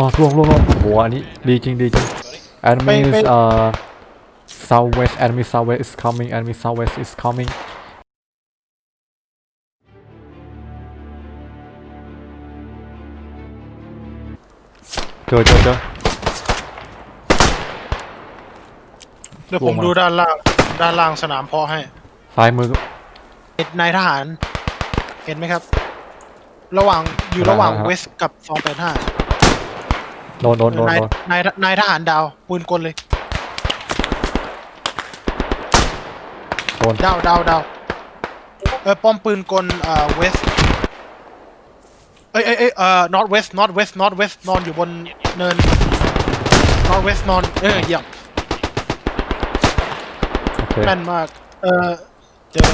อ๋อล่วงล่วงล่วงโอ้โหอันนี้ดีจริงดีจริง enemy ไป is ไป uh southwest enemy southwest is coming enemy southwest is coming เจอเจอเจอ เดี๋ยวผมลงมาดูด้านล่าง ด้านล่างสนามเพาะให้ซ้ายมือ เห็นนายทหาร เห็นไหมครับ ระหว่างอยู่ระหว่างครับเวสกับสองแปดห้า โดนโดนโดนนายโดนนายนายทหารดาว ปืนกลเลยโดนดาวดาวดาวเออป้อมปืนกลเอ่อเวสเอ้ยเอ้ยเอ้ยเอ่อ north west north west north west นอนอยู่บนเนิน north west นอนเออเยี่ยมโอเคแม่นมาก เออเจอ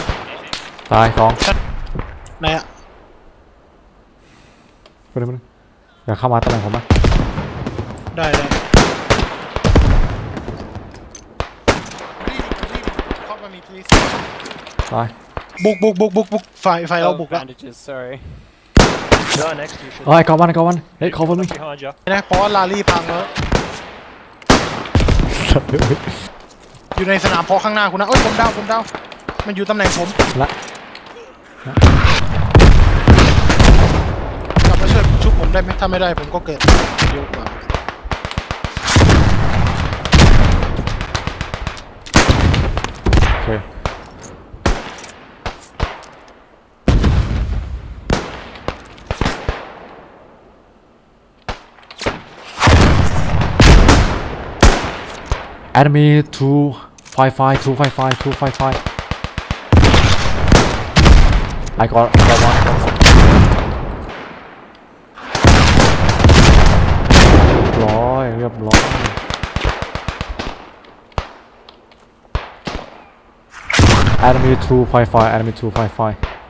ตายสองไหนอะไปเลยไปเลยอย่าเข้ามาตำแหน่งผมนะ ได้ได้เข้ามามี please ตายบุกบุกบุกบุกบุกไฟไฟเราบุกแล้ว bandages, sorry. No, next you should. เอ้ยกอวันกอวันเฮ้ย cover me Behind you. นะเพราะว่าลารี่พังแล้ว อยู่ในสนามเพาะข้างหน้าคุณนะเอ้ยผมดาวผมดาวมันอยู่ตำแหน่งผมละกลับมาช่วยชุบผมได้ไหมถ้าไม่ได้ผมก็เกิดเยอะกว่า Enemy 255, 255, 255. I got, I got one. Enemy 255, enemy 255.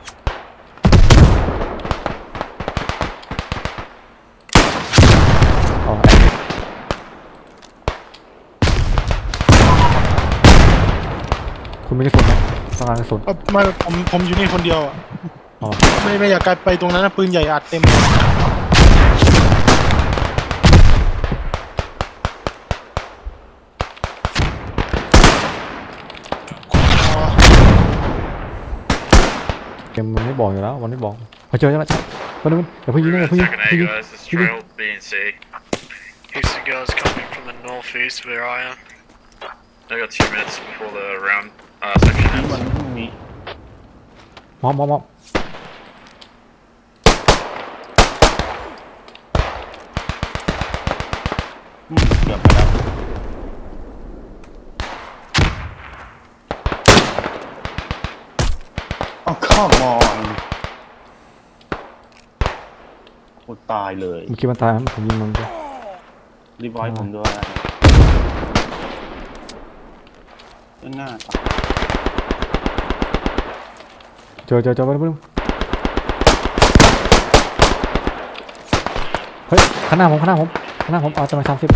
คุณไม่ได้สนไหมต้องการกระสุน เอ้าไม่ผมผมอยู่นี่คนเดียวอะอ๋อ ไม่ไม่อยากกลายไปตรงนั้นนะปืนใหญ่อัดเต็มอ๋อเกมมันไม่บอกอยู่แล้ววันไม่บอกพอเจอแล้วใช่วันนี้อย่าเพิ่งยิงนะอย่าเพิ่งยิง Second อย่าเพิ่ง A ยิง guys, it's ยิง trail B and C. Heaps of guys coming from the northeast where I am. I got two minutes before the round uh, section ends. มอบมอบมอบเกือบไปแล้วอ๋อข้ามอนโอ้ตายเลยเมื่อกี้มันตายครับผมยิงมันไปรีบร้อยผมด้วย ด้านหน้าต่อเจอเจอเจอไปไปเฮ้ยข้างหน้าผมข้างหน้าผมข้างหน้าผมเอาจะมาสามสิบ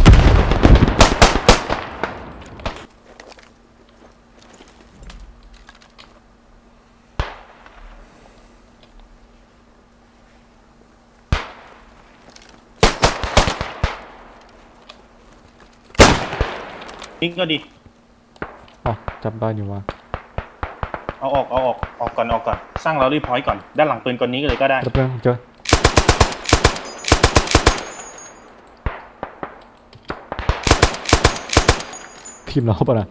นี่ก็ดีอ๋อ จับได้อยู่ว่าเอาออกเอาออกออกก่อนออกก่อนสร้างเรารีพอยต์ก่อนด้านหลังปืนกลนี้เลยก็ได้เดี๋ยวเพิ่งเจอทีมเราปะนะ